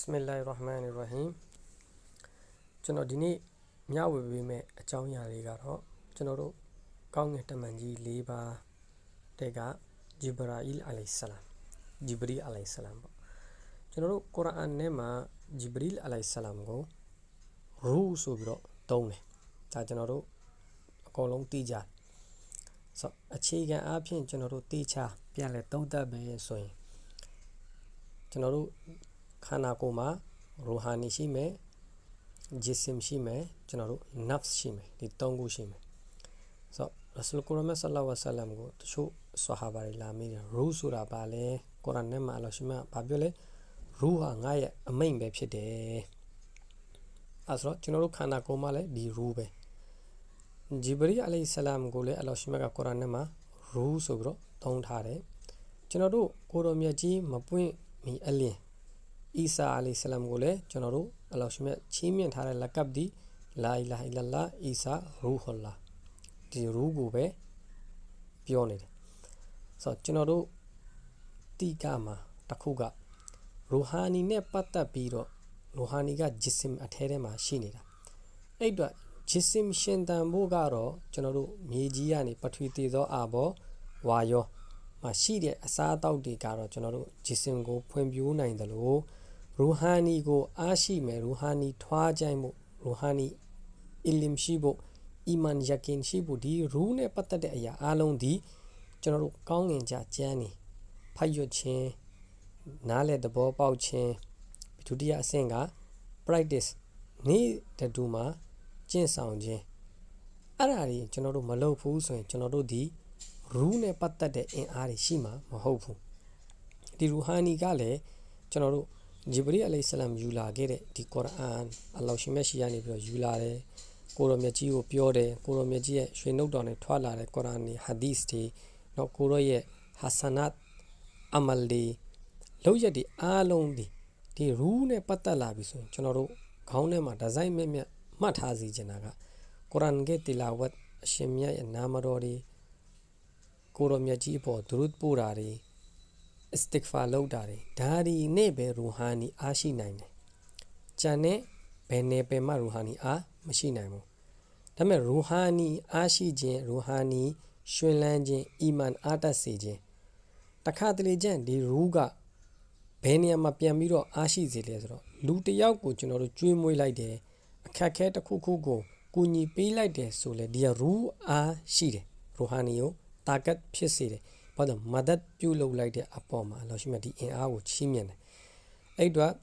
စမီလာရ်ရဟ်မန်ရ်ရဟီမ်ကျွန်တော်ဒီနေ့မျှဝေပေးမယ့်အကြောင်းအရာလေးကတော့ကျွန်တော်တို့ကောင်းငင်တမန်ကြီး၄ပါးတဲ့ကဂျီဘရာအီလ်အလိုင်ဆလမ်ဂျီဘရီအလိုင်ဆလမ်ပေါ့ကျွန်တော်တို့ကုရ်အာန်ထဲမှာဂျီဘရီအလိုင်ဆလမ်ကိုရူဆိုပြီးတော့သုံးတယ်ဒါကျွန်တော်တို့အကုန်လုံးသိကြဆိုအခြေခံအားဖြင့်ကျွန်တော်တို့သိချပြန်လဲသုံးသပ်မယ်ဆိုရင်ကျွန်တော်တို့ ခန္ဓာကိုယ်မှာရူဟာနီရှိမယ်ဂျစ်စင်ရှိမယ်ကျွန်တော်တို့ nafs ရှိမယ်ဒီသုံးခုရှိမယ်ဆိုတော့ရဆူလ်ကုရမဆလ္လာဝါဆလမ်ကိုတချို့ဆွာဟာဘာတွေလာမေးတယ်ရူဆိုတာဘာလဲကုရ်အာန်ထဲမှာအလ္လာဟ်ရှိမဘာပြောလဲရူဟာငါရဲ့အမိန့်ပဲဖြစ်တယ်အဲဆိုတော့ကျွန်တော်တို့ခန္ဓာကိုယ်မှာလည်းဒီရူပဲဂျီဘရီအလိုင်ဆလမ်ကိုလည်းအလ္လာဟ်ရှိမကကုရ်အာန်ထဲမှာရူဆိုပြီးတော့သုံးထားတယ်ကျွန်တော်တို့ကိုတော်မြတ်ကြီးမပွင့်မီအလင်း အီဆာအလိုင်ဆလမ်ကိုလည်းကျွန်တော်တို့အလ္လာဟ်ရှိမြတ်ချီးမြှင့်ထားတဲ့လက်ကပ်ဒီလာအီလာဟ်အီလလာအီဆာရူဟူလာဒီရူကိုပဲပြောနေတယ်ဆိုတော့ကျွန်တော်တို့တိကမှာတစ်ခုကရူဟာနီနဲ့ပတ်သက်ပြီးတော့ရူဟာနီကဂျစ်စင်အထဲထဲမှာရှိနေတာအဲ့တော့ဂျစ်စင်ရှင်တန်ဖို့ကတော့ကျွန်တော်တို့မြေကြီးကနေပထဝီတည်သောအာဘောဝါယောမှာရှိတဲ့အစားအသောက်တွေကတော့ကျွန်တော်တို့ဂျစ်စင်ကိုဖွံ့ဖြိုးနိုင်တယ်လို့ ရူဟာနီကို အားရှိမယ်ရူဟာနီထွားကြိုင်ဖို့ရူဟာနီအီလမ်ရှိဖို့အီမန်ယကင်ရှိဖို့ဒီရူးနဲ့ပတ်သက်တဲ့အရာအလုံးဒီကျွန်တော်တို့ကောင်းငင်ကြကျမ်းနေဖတ်ရွတ်ခြင်းနားလည်သဘောပေါက်ခြင်းဒုတိယအဆင့်က practice နေ့တတူမှာကျင့်ဆောင်ခြင်းအဲ့ဒါတွေကျွန်တော်တို့မလုပ်ဘူးဆိုရင်ကျွန်တော်တို့ဒီရူးနဲ့ပတ်သက်တဲ့အင်အားတွေရှိမှာမဟုတ်ဘူးဒီရူဟာနီကလည်းကျွန်တော်တို့ ဂျီဘရီအလိဆလမ်ယူလာခဲ့တဲ့ဒီကုရ်အာန်အလောရှိမြတ်ရှိရနေပြီးတော့ယူလာတယ်ကိုရောမြတ်ကြီးကိုပြောတယ်ကိုရောမြတ်ကြီးရဲ့ရွှေနှုတ်တော်နဲ့ထွက်လာတဲ့ကုရ်အာန်နဲ့ဟာဒီစ်တွေနော်ကိုရောရဲ့ဟာဆနတ်အမလ်ဒီလောက်ရက်ဒီအားလုံးဒီဒီရူးနဲ့ပတ်သက်လာပြီဆိုရင်ကျွန်တော်တို့ခေါင်းထဲမှာဒီဇိုင်းမြက်မြက်မှတ်ထားစီချင်တာကကုရ်အာန်ရဲ့တီလာဝတ်အရှင်မြတ်ရဲ့နာမတော်တွေကိုရောမြတ်ကြီးအပေါ်ဒရုဒ်ပို့တာတွေ အစ်တစ်ဖာလုပ်တာတွေဒါဒီနဲ့ပဲရူဟာနီအားရှိနိုင်တယ်။ကြံတဲ့ဘယ်နယ်ပယ်မှရူဟာနီအားမရှိနိုင်ဘူး။ဒါပေမဲ့ရူဟာနီအားရှိခြင်းရူဟာနီရှင်လန်းခြင်းအီမန်အားတက်စေခြင်းတခါတလေကျန်ဒီရူးကဘယ်နေရာမှာပြန်ပြီးတော့အားရှိစေလဲဆိုတော့လူတယောက်ကိုကျွန်တော်တို့ကျွေးမွေးလိုက်တယ်အခက်ခဲတစ်ခုခုကိုကူညီပေးလိုက်တယ်ဆိုလေဒီရူးအားရှိတယ်ရူဟာနီကိုတာဂတ်ဖြစ်စေတယ် ဘာလို့မဒတ်ပြုလုပ်လိုက်တဲ့အပေါ်မှာလောရှိမြတ်ဒီအင်အားကိုချီးမြှင့်တယ်အဲ့တော့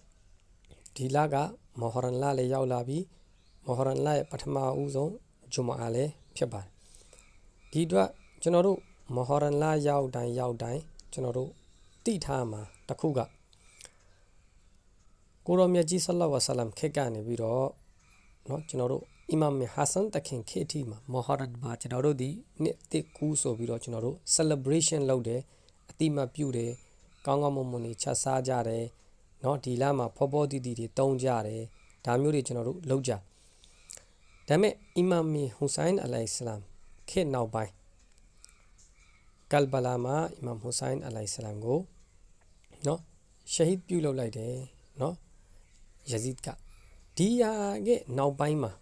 ဒီလကမောဟရန်လလည်းရောက်လာပြီမောဟရန်လရဲ့ပထမဦးဆုံးဂျုမအာလည်းဖြစ်ပါတယ်ဒီအတွက်ကျွန်တော်တို့မောဟရန်လရောက်တိုင်းရောက်တိုင်းကျွန်တော်တို့တိထားမှာတခုကကိုရောမြတ်ကြီးဆလ္လာဝါဆလမ်ခေတ်ကနေပြီးတော့เนาะကျွန်တော်တို့ အီမမ်ဟာဆန်တခင်ခေတီမှာမောဟရတ်မှာကျွန်တော်တို့ဒီနှစ်တစ်ကူးဆိုပြီးတော့ကျွန်တော်တို့ celebration လုပ်တယ်အတိမတ်ပြုတယ်ကောင်းကောင်းမွန်မွန်နေချက်စားကြတယ်เนาะဒီလမှာဖောဖောတီတီတွေတုံးကြတယ်ဒါမျိုးတွေကျွန်တော်တို့လုပ်ကြဒါပေမဲ့အီမမ်မီဟူဆိုင်အလိုင်စလမ်ခေတ်နောက်ပိုင်းကလ်ဘလာမှာအီမမ်ဟူဆိုင်အလိုင်စလမ်ကိုเนาะရှဟီဒ်ပြုလုပ်လိုက်တယ်เนาะယဇီဒ်ကဒီယာကနောက်ပိုင်းမှာ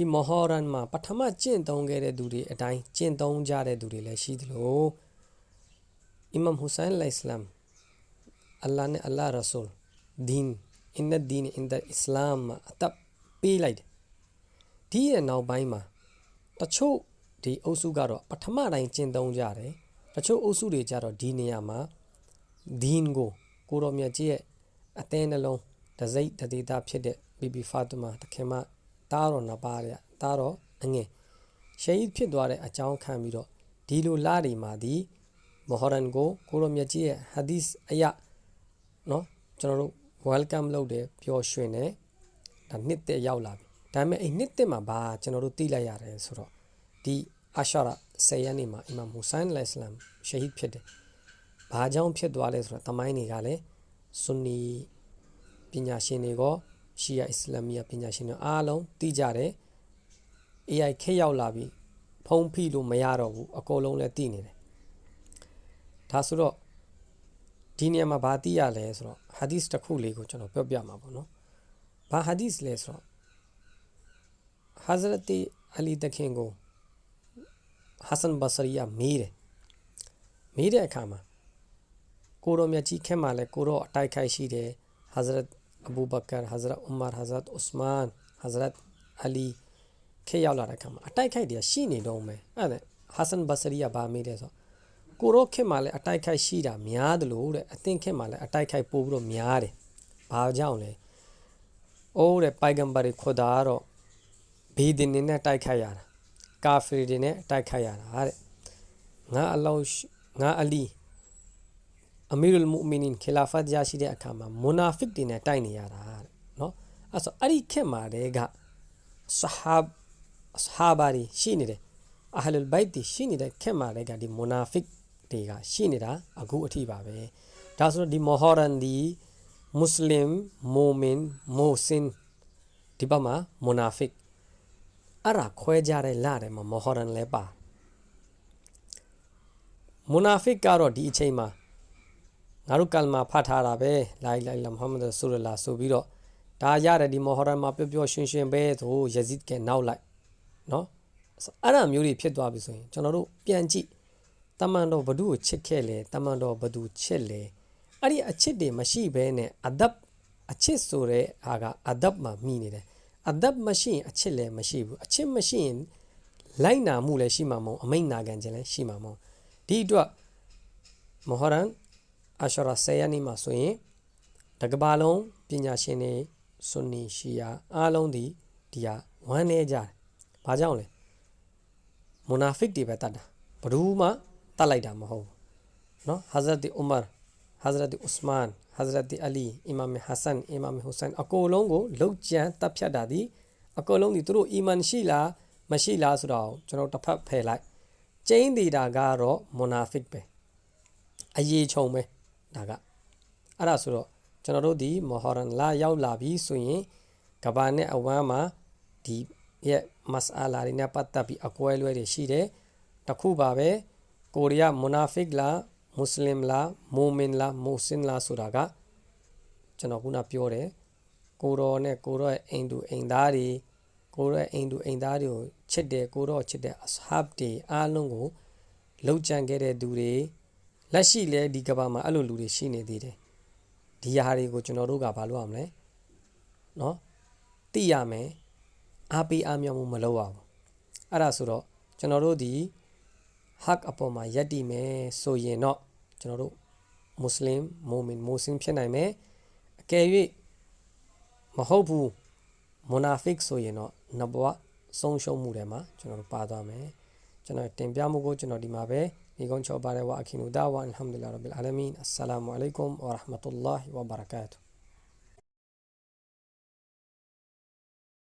ဒီမဟောရန်မှာပထမကျင့်သုံးခဲ့တဲ့သူတွေအတိုင်းကျင့်သုံးကြတဲ့သူတွေလည်းရှိသလိုအီမမ်ဟူဆိုင်လိုင်စလမ်အလ္လာဟ်နဲ့အလ္လာဟ်ရဆူလ်ဒင်းအင်နဒင်းအင်ဒအစ္စလာမ်မှာအတပ်ပေးလိုက်တယ်ဒီရဲ့နောက်ပိုင်းမှာတချို့ဒီအုပ်စုကတော့ပထမတိုင်းကျင့်သုံးကြတယ်တချို့အုပ်စုတွေကြတော့ဒီနေရာမှာဒင်းကိုကိုရောမြတ်ကြီးရဲ့အသင်းနှလုံးဒဇိတ်တတိတာဖြစ်တဲ့ဘီဘီဖာတူမာတခင်မ တားတော်နှစ်ပါးတဲ့တားတော်အငယ်ရှဟီဒ်ဖြစ်သွားတဲ့အကြောင်းခံပြီးတော့ဒီလိုလာတွေမှာဒီမဟရန်ကိုကိုရောမြတ်ကြီးရဲ့ဟာဒီစ်အရာနော်ကျွန်တော်တို့ welcome လုပ်တယ်ပျော်ရွှင်တယ်ဒါနှစ်သက်ရောက်လာပြီဒါပေမဲ့အဲ့နှစ်သက်မှာဘာကျွန်တော်တို့သိလိုက်ရတယ်ဆိုတော့ဒီအာရှာရာဆယ်ရက်နေ့မှာအီမမ်ဟူဆိုင်လိုင်စလမ်ရှဟီဒ်ဖြစ်တယ်ဘာကြောင့်ဖြစ်သွားလဲဆိုတော့တမိုင်းတွေကလည်းဆွန်နီပညာရှင်တွေက ရှီယာအစ္စလာမီယာပညာရှင်တွေအားလုံးသိကြတယ် AI ခက်ရောက်လာပြီဖုံးဖိလို့မရတော့ဘူးအကုန်လုံးလည်းသိနေတယ်ဒါဆိုတော့ဒီနေရာမှာဘာသိရလဲဆိုတော့ဟာဒီစ်တစ်ခုလေးကိုကျွန်တော်ပြောပြမှာပေါ့နော်ဘာဟာဒီစ်လဲဆိုတော့ဟာဇရတ်အလီတခင်ကိုဟာဆန်ဘဆရီယာမေးတယ်မေးတဲ့အခါမှာကိုရောမြတ်ကြီးခင်မှာလဲကိုရောအတိုက်ခိုက်ရှိတယ်ဟာဇရတ် အဘူဘကာဟာဇရတ်ဥမာဟာဇရတ်ဥစမန်ဟာဇရတ်အလီခေရောက်လာတဲ့အခါမှာအတိုက်ခိုက်တွေရှိနေတော့မယ်အဲ့ဒါဟာဆန်ဘဆရီယာဗာမေးတယ်ဆိုတော့ကိုရောခင်မှာလဲအတိုက်ခိုက်ရှိတာများတယ်လို့တဲ့အသင်ခင်မှာလဲအတိုက်ခိုက်ပို့ပြီးတော့များတယ်ဘာကြောင့်လဲအိုးတဲ့ပိုင်ဂမ်ဘာရီခွဒါတော့ဘေးဒင်နေနဲ့တိုက်ခိုက်ရတာကာဖီတွေနဲ့တိုက်ခိုက်ရတာတဲ့ငါအလောင်းငါအလီ အမီရူလ်မူမီနင်ခီလာဖတ်ရရှိတဲ့အခါမှာမူနာဖစ်တွေနဲ့တိုက်နေရတာတဲ့နော်အဲ့ဆိုအဲ့ဒီခေတ်မှာတည်းကဆဟာဘ်ဆဟာဘာတွေရှိနေတယ်အဟလ်ဘိုက်တွေရှိနေတဲ့ခေတ်မှာတည်းကဒီမူနာဖစ်တွေကရှိနေတာအခုအထိပါပဲဒါဆိုတော့ဒီမော်ဟရန်ဒီမွတ်စလင်မိုမင်မိုဆင်ဒီဘက်မှာမူနာဖစ်အဲ့ဒါခွဲကြတဲ့လတယ်မှာမော်ဟရန်လဲပါမူနာဖစ်ကတော့ဒီအချိန်မှာ ငါတို့ကလမာဖတ်ထားတာပဲလာအီလာအီလာမုဟမ္မဒ်ဆူရလာဆိုပြီးတော့ဒါရတယ်ဒီမော်ဟရန်မှာပျော်ပျော်ရွှင်ရွှင်ပဲဆိုယဇစ်ကနောက်လိုက်နော်အဲ့ဒါမျိုးတွေဖြစ်သွားပြီဆိုရင်ကျွန်တော်တို့ပြန်ကြည့်တမန်တော်ဘဒုကိုချစ်ခဲ့လေတမန်တော်ဘဒုချစ်လေအဲ့ဒီအချစ်တွေမရှိဘဲနဲ့အဒပ်အချစ်ဆိုတဲ့ဟာကအဒပ်မှာမိနေတယ်အဒပ်မရှိရင်အချစ်လည်းမရှိဘူးအချစ်မရှိရင်လိုက်နာမှုလည်းရှိမှာမဟုတ်အမိန့်နာခံခြင်းလည်းရှိမှာမဟုတ်ဒီအတွက်မဟရန် အရှရာဆေယနီမှာဆိုရင်တကဘာလုံးပညာရှင်တွေဆွန်နီရှီယာအားလုံးဒီဒီဟာဝမ်းနေကြတယ်။ဘာကြောင့်လဲ။မူနာဖစ်တွေပဲတတ်တာ။ဘယ်သူမှတတ်လိုက်တာမဟုတ်ဘူး။နော်။ဟာဇရတ်ဥမာဟာဇရတ်ဥစမန်ဟာဇရတ်အလီအီမာမ်ဟဆန်အီမာမ်ဟူဆန်အကုန်လုံးကိုလှုပ်ကြံတပ်ဖြတ်တာဒီအကုန်လုံးဒီသူတို့အီမန်ရှိလားမရှိလားဆိုတော့ကျွန်တော်တစ်ဖက်ဖယ်လိုက်ကျင်းတီတာကတော့မူနာဖစ်ပဲအရေးချုံပဲ ဒါကအဲ့ဒါဆိုတော့ကျွန်တော်တို့ဒီမဟရန်လာရောက်လာပြီဆိုရင်ကဘာနဲ့အဝမ်းမှာဒီရဲ့မစအလာတွေနဲ့ပတ်သက်ပြီးအကွဲလွဲတွေရှိတယ်တခုပါပဲကိုရီးယားမွနာဖစ်လားမွတ်စလင်လားမိုမင်လားမိုဆင်လားဆိုတာကကျွန်တော်ခုနပြောတယ်ကိုရောနဲ့ကိုရောရဲ့အိမ်သူအိမ်သားတွေကိုရောရဲ့အိမ်သူအိမ်သားတွေကိုချစ်တယ်ကိုရောချစ်တဲ့အဆဟပ်တွေအားလုံးကိုလှုပ်ကြံခဲ့တဲ့သူတွေ လက်ရှိလဲဒီကဘာမှာအဲ့လိုလူတွေရှိနေသေးတယ်ဒီဟာတွေကိုကျွန်တော်တို့ကဘာလုပ်ရမလဲเนาะသိရမယ်အားပေးအားမြောက်မှုမလုပ်ရဘူးအဲ့ဒါဆိုတော့ကျွန်တော်တို့ဒီ hak အပေါ်မှာယက်တည်မယ်ဆိုရင်တော့ကျွန်တော်တို့မွတ်စလင်မိုမင်မိုဆင်ဖြစ်နိုင်မယ်အကယ်၍မဟုတ်ဘူးမွနာဖစ်ဆိုရင်တော့နဘဝဆုံးရှုံးမှုတွေမှာကျွန်တော်တို့ပါသွားမယ်ကျွန်တော်တင်ပြမှုကိုကျွန်တော်ဒီမှာပဲ ဒီကုန်းချောပါတယ်ဝါအခီနူဒါဝါအလ်ဟ